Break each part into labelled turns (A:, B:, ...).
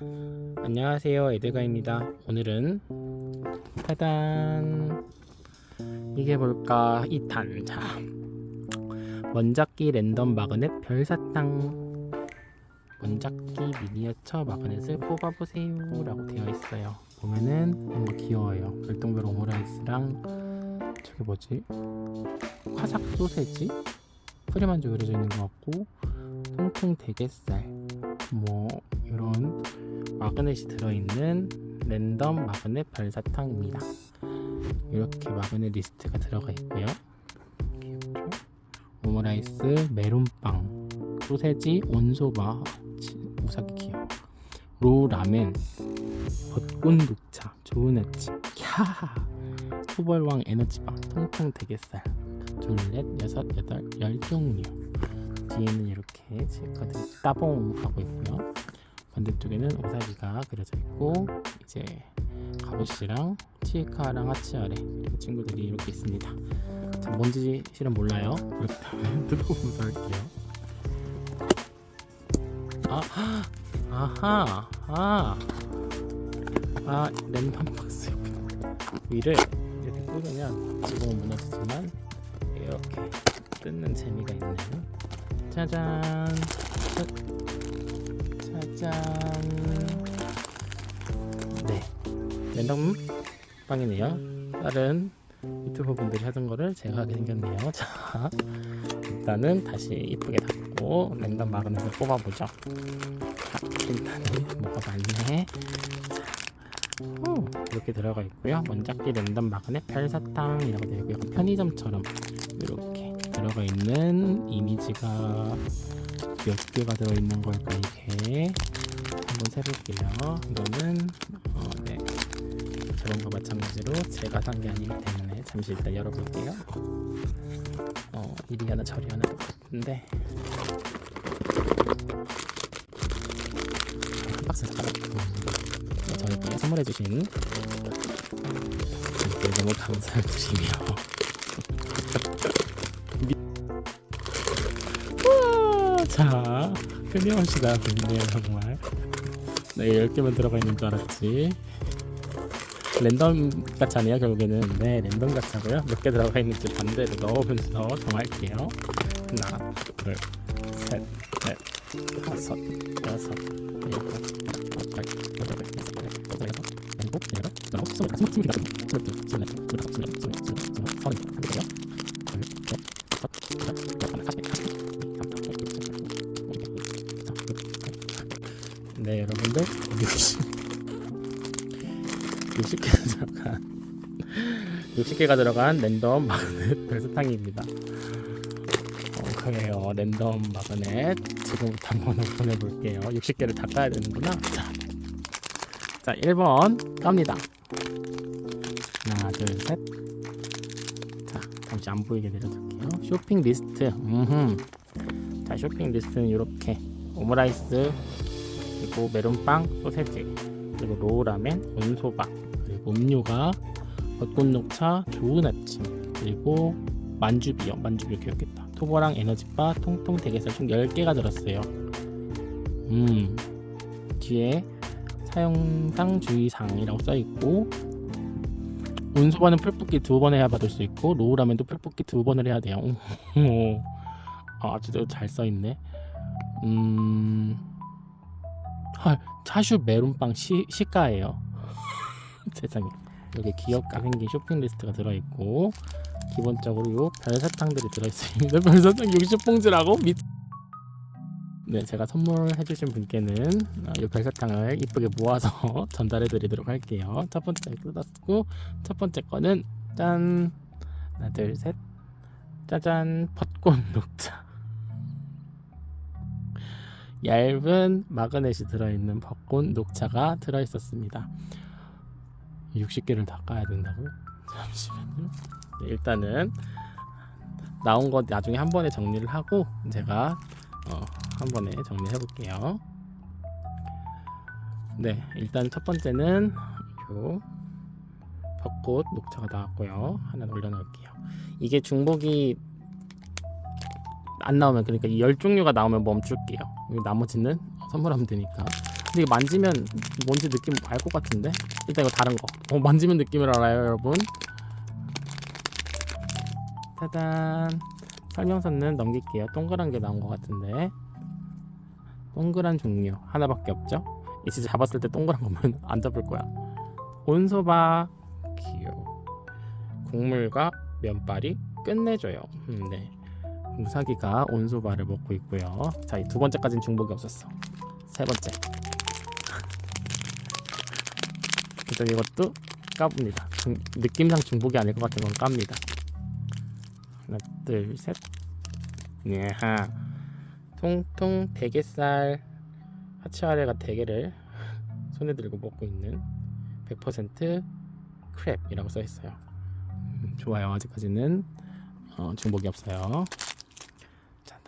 A: 안녕하세요 에드가입니다. 오늘은 짜잔. 이게 뭘까? 2탄 자 원작기 랜덤 마그넷 별사탕. 원작기 미니어처 마그넷을 뽑아보세요 라고 되어 있어요. 보면은 뭔가 귀여워요. 별똥별 오므라이스랑 저게 뭐지? 화삭 소세지? 프리만주 그려져 있는 것 같고 통통 대게살. 뭐 이런 마그넷이 들어있는 랜덤 마그넷 별사탕입니다. 이렇게 마그넷 리스트가 들어가 있고요. 오므라이스, 메론빵, 소세지, 온소바, 치- 우사기. 로 라멘, 벚꽃 녹차, 좋은 아침, 캬, 소벌왕 에너지바, 통통 대게살, 둘 넷, 여섯, 여덟, 열 종류. 뒤에는 이렇게 지금까지 따봉 하고 있고요. 반대쪽에는 오사기가 그려져 있고 이제 가부씨랑 치카랑 하치아레 그리고 친구들이 이렇게 있습니다. 자 뭔지 실은 몰라요. 이렇게 뜯어보면서 할게요. 아, 아하, 아, 아 랜덤 박스 위를 이렇게 뜯으면 지금은 무너지지만 이렇게 뜯는 재미가 있는 짜잔 짜- 짜잔 네. 랜덤 빵이네요. 다른 유튜버 분들이 하던 거를 제가 하게 생겼네요. 자 일단은 다시 이쁘게 닫고 랜덤 마그넷을 뽑아보죠. 자 일단은 뭐가 많네. 자 오, 이렇게 들어가 있고요. 원작기 랜덤 마그넷 별사탕이라고 되어 있고 약간 편의점처럼 이렇게 들어가 있는 이미지가 몇 개가 들어있는 걸까 이게 한번 세볼게요. 이거는 어, 네. 저번과 마찬가지로 제가 산 게 아니기 때문에 잠시 일단 열어볼게요. 어 이리 하나 저리 하나. 똑같은데 한 박스 사갖고 저희께 선물해주신 분께 너무 감사드리며 자 끊임없이 나왔네요 정말 네 10개만 들어가 있는 줄 알았지 랜덤 가차네요 결국에는 네 랜덤 가차고요 몇 개 들어가 있는지 반대로 넣으면서 정할게요 하나 둘셋넷 다섯 여섯 일곱 여덟 여덟 여섯 여덟 일곱 여덟 아홉 스물 스물 스물 스물 스물 스물 스물 스물 스물 스물 스물 스물 네 여러분들. 60 60개가 들어간 60개가 들어간 랜덤 마그넷 별사탕입니다. 어, 그래요. 랜덤 마그넷. 지금부터 한번 오픈해 볼게요. 60개를 다 까야 되는구나. 자, 자 1번 깝니다. 하나 둘셋 자 잠시 안 보이게 내려둘게요. 쇼핑 리스트. 음흠. 자 쇼핑 리스트는 이렇게 오므라이스 그리고 메론빵 소세지 그리고 로우라멘 온소바 그리고 음료가 벚꽃녹차 좋은 아침 그리고 만주비요 만주비 귀엽겠다. 토보랑 에너지바 통통 대게살 총 10개가 들었어요. 음 뒤에 사용상 주의사항이라고 써있고 온소바는 풀뽑기 두 번 해야 받을 수 있고 로우라멘도 풀뽑기 두 번을 해야 돼요. 오. 아, 아주 잘 써있네. 음... 헐, 차슈 메론빵 시, 시가예요. 세상에. 여기 귀엽게 생긴 쇼핑 리스트가 들어있고 기본적으로 요 별사탕들이 들어있습니다. 별사탕 60봉지라고? 미... 네, 제가 선물해주신 분께는 어, 이 별사탕을 이쁘게 모아서 전달해드리도록 할게요. 첫 번째 뜯었고 첫 번째 거는 짠 하나 둘 셋 짜잔 벚꽃 녹차 얇은 마그넷이 들어있는 벚꽃 녹차가 들어있었습니다. 60개를 다 까야 된다고요? 잠시만요. 네, 일단은 나온 거 나중에 한 번에 정리를 하고 제가 어, 한 번에 정리해 볼게요. 네, 일단 첫 번째는 요 벚꽃 녹차가 나왔고요. 하나 올려놓을게요. 이게 중복이 안 나오면 그러니까 이 열 종류가 나오면 멈출게요. 나머지는 선물하면 되니까 근데 이거 만지면 뭔지 느낌 알 것 같은데? 일단 이거 다른 거. 어, 만지면 느낌을 알아요, 여러분. 짜잔. 설명서는 넘길게요. 동그란 게 나온 것 같은데. 동그란 종류 하나밖에 없죠? 이 진짜 잡았을 때 동그란 거면 안 잡을 거야. 온소바 귀여워. 국물과 면발이 끝내줘요. 음, 네. 우사기가 온소바를 먹고 있고요. 자, 이 두 번째까지는 중복이 없었어. 세 번째. 일단 이것도 까봅니다. 중- 느낌상 중복이 아닐 것 같은 건 깝니다. 하나, 둘, 셋. 네, 하. 통통 대게살 하치 아래가 대게를 손에 들고 먹고 있는 100% 크랩이라고 써 있어요. 음, 좋아요. 아직까지는 어, 중복이 없어요.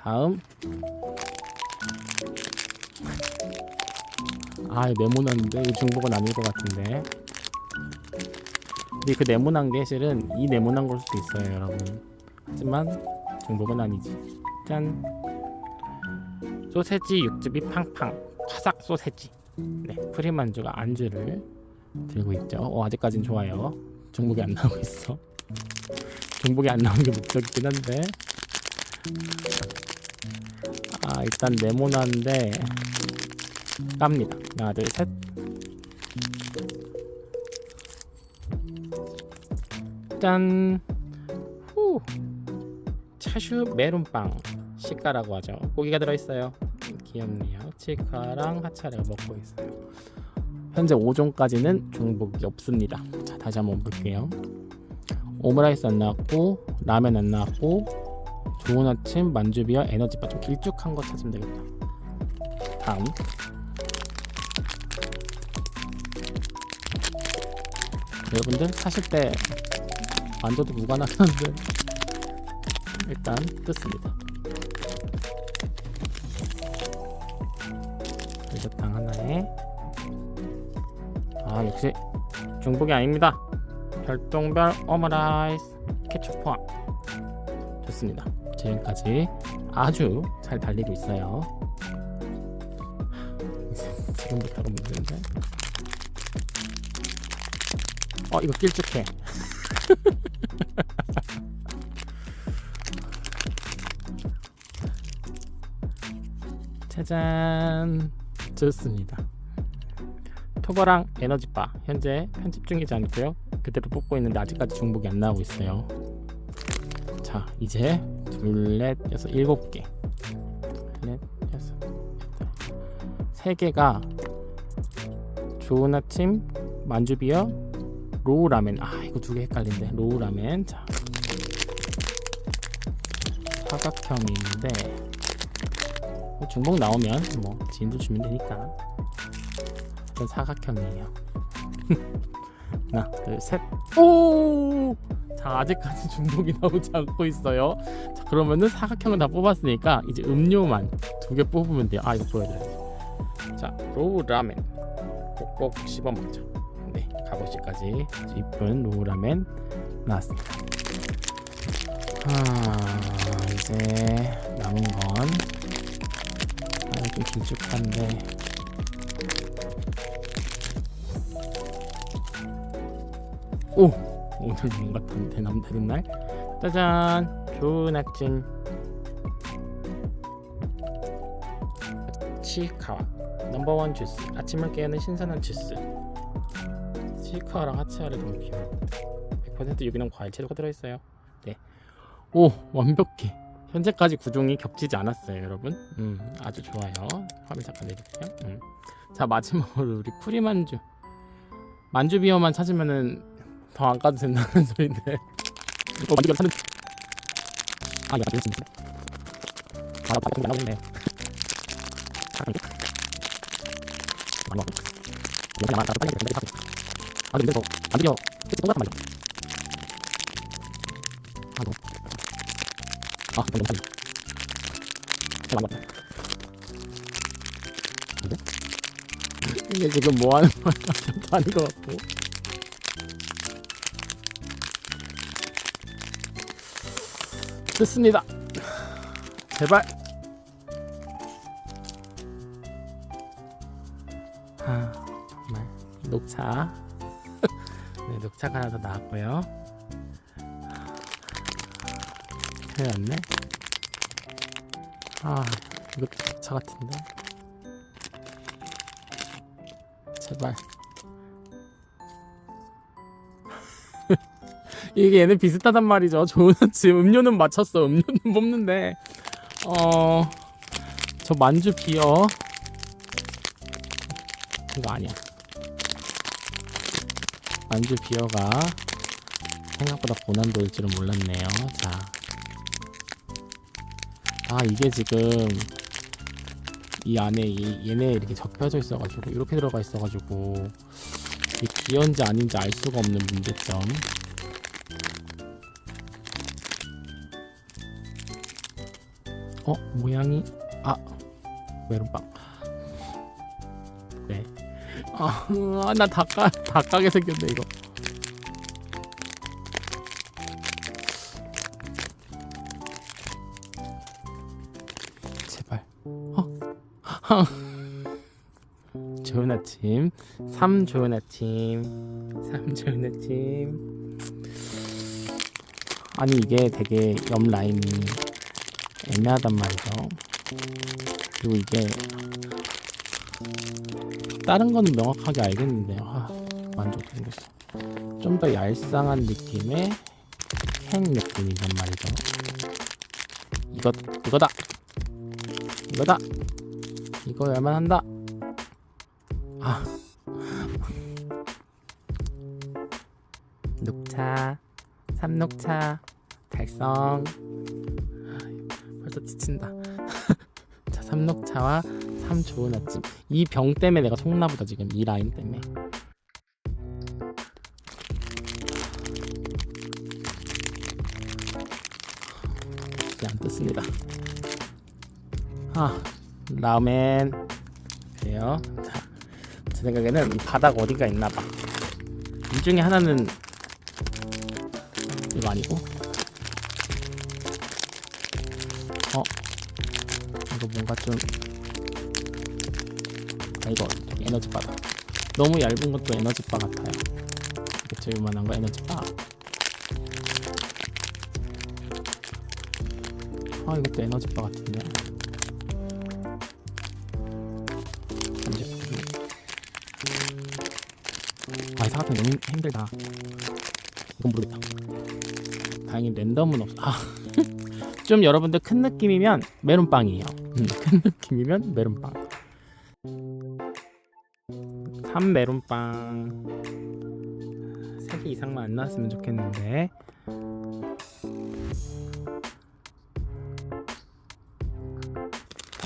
A: 자, 다음. 아, 네모난데 이 중복은 아닐 것 같은데. 근데 그 네모난 게 실은 이 네모난 걸 수도 있어요, 여러분. 하지만 중복은 아니지. 짠. 소세지 육즙이 팡팡. 화삭 소세지. 네, 프리만주가 안주를 들고 있죠. 어, 아직까진 좋아요. 중복이 안 나오고 있어. 중복이 안 나오는 게 목적이긴 한데. 아, 일단 네모난데 깝니다. 하나, 둘, 셋. 짠. 후. 차슈 메론빵 시가라고 하죠. 고기가 들어있어요. 귀엽네요. 치카랑 하차를 먹고 있어요. 현재 5종까지는 중복이 없습니다. 자, 다시 한번 볼게요. 오므라이스 안 나왔고 라면 안 나왔고 좋은 아침 만주비와 에너지바 좀 길쭉한 거 찾으면 되겠다. 다음 여러분들 사실 때 만져도 무관하긴 한데 일단 뜯습니다. 별젓당 하나에 아 역시 중복이 아닙니다. 별똥별 오므라이스 케첩 포함 좋습니다. 지금까지 아주 잘 달리고 있어요. 지금부터가 문제인데. 어 이거 길쭉해. 짜잔 좋습니다. 토버랑 에너지바 현재 편집 중이지 않고요. 그대로 뽑고 있는데 아직까지 중복이 안 나오고 있어요. 자 이제 둘넷 여섯 일곱 개, 둘넷 여섯. 세 개가 좋은 아침 만주비어 로우 라멘. 아 이거 두 개 헷갈린데. 로우 라멘. 자. 사각형인데 뭐 중복 나오면 뭐 지인도 주면 되니까. 사각형이에요. 하나 둘셋오 자 아직까지 중복이 나오지 않고 있어요. 자 그러면은 사각형을 다 뽑았으니까 이제 음료만 두 개 뽑으면 돼요. 아 이거 보여드려야지. 자 로우 라멘. 꼭꼭 씹어 먹자. 네 가보시까지. 이쁜 로우 라멘 나왔습니다. 아 이제 남은 건 아, 좀 길쭉한데. 오 오늘 뭔가 좀 대남다른 날 짜잔 좋은 아침 치카와 넘버원 주스 아침을 깨우는 신선한 주스 치카와랑 하치아를 귀여워 100% 유기농 과일 채소가 들어있어요 네 오 완벽해 현재까지 구종이 겹치지 않았어요, 여러분. 음, 아주 좋아요. 화면 잠깐 내릴게요. 음. 자, 마지막으로 우리 쿠리 만주. 만주 비어만 찾으면은 더 안 까도 된다는 소리인데. 어, 비어 찾는. 아, 이거 진짜. 아, 나 방금 나오겠네. 안. 이거 그냥 나도 빨리 근데 아, 근데 이거 안 비어. 똑같단 말이야. 아, 너. 아, 너무 빨리. 잘안 맞다. 근데? 이게 지금 뭐 하는 거야? 좀 아닌 것 같고. 됐습니다. 제발. 녹차. 네, 녹차가 하나 더 나왔고요. 큰일 났네. 아, 이거 녹차 같은데. 제발. 이게 얘는 비슷하단 말이죠. 좋은 지금 음료는 맞췄어. 음료는 뽑는데, 어, 저 만주 비어. 이거 아니야. 만주 비어가 생각보다 고난도일 줄은 몰랐네요. 자. 아, 이게 지금 이 안에 이, 얘네 이렇게 접혀져 있어가지고 이렇게 들어가 있어가지고 이 비어인지 아닌지 알 수가 없는 문제점. 어 모양이 아 메론빵. 네. 아나 닭가 닭가게 생겼네 이거. 제발. 어. 좋은 아침. 삼 좋은 아침. 삼 좋은 아침. 아니 이게 되게 옆 라인이 애매하단 말이죠. 그리고 이게 다른 거는 명확하게 알겠는데 아, 만족 생겼어. 좀 더 얄쌍한 느낌의 행 느낌이란 말이죠. 이것 이거다. 이거다. 이거야만 한다. 아. 녹차, 삼녹차, 달성. 아, 벌써 지친다. 자, 삼녹차와 삼 좋은 아침. 이 병 때문에 내가 속나보다 지금 이 라인 때문에. 이제 안 떴습니다. 아, 라멘. 그래요. 자, 제 생각에는 이 바닥 어디가 있나 봐. 이 중에 하나는 이거 아니고. 어, 이거 뭔가 좀. 아, 이거 에너지 바 다. 너무 얇은 것도 에너지 바 같아요. 그쵸, 요만한 거 에너지 바. 아, 이것도 에너지 바 같은데. 아, 이 사각형 너무 힘들다. 이건 모르겠다. 다행히 랜덤은 없어. 아, 좀 여러분들 큰 느낌이면 메론빵이에요. 음, 큰 느낌이면 메론빵. 3 메론빵. 3개 이상만 안 나왔으면 좋겠는데.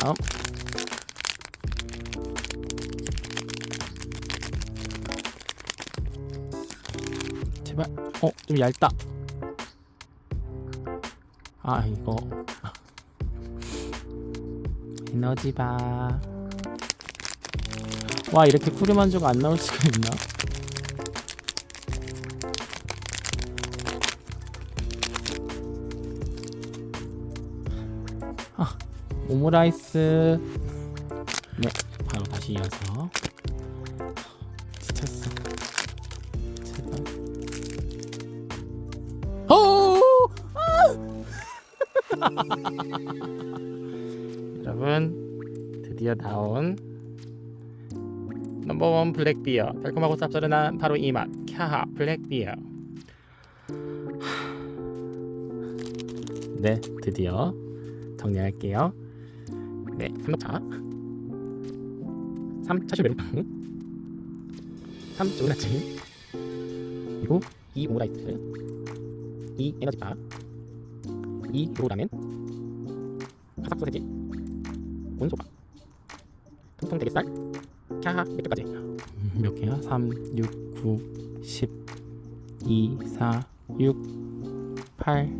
A: 다음. 제발. 어, 좀 얇다. 아, 이거. 에너지바. 와, 이렇게 쿠르만조가 안 나올 수가 있나? 아, 오므라이스. 네, 바로 다시 이어서. 여러분 드디어 나온 넘버원 블랙비어 달콤하고 쌉싸름한 바로 이 맛. 캬하 블랙비어 네 드디어 정리할게요. 네 삼녹차 3 차슈 메론빵 3 좋은 아침. 그리고 2 오므라이스 2 에너지바 2 로라멘 파삭 소세지? 온소바 통통 대게살 캬하 몇 개까지. 몇 개야? 3, 6, 9, 10 2, 4, 6 8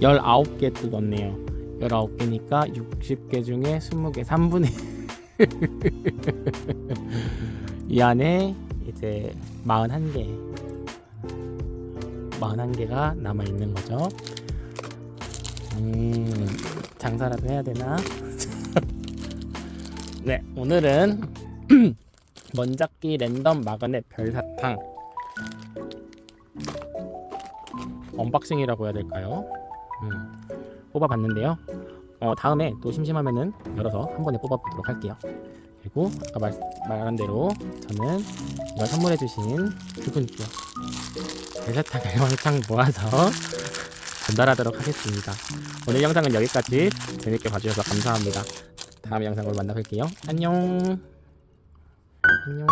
A: 19개 뜯었네요. 19개니까 60개 중에 20개 3분의 이 안에 이제 41개 41개가 남아있는 거죠 음, 장사라도 해야 되나? 네, 오늘은 먼잡기 랜덤 마그넷 별사탕 언박싱이라고 해야 될까요? 음, 뽑아봤는데요. 어, 다음에 또 심심하면은 열어서 한 번에 뽑아보도록 할게요. 그리고 아까 말, 말한 대로 저는 이걸 선물해주신 두 분께 별사탕을 왕창 모아서 전달하도록 하겠습니다. 오늘 영상은 여기까지 재밌게 봐주셔서 감사합니다. 다음 영상으로 만나뵐게요. 안녕. 안녕.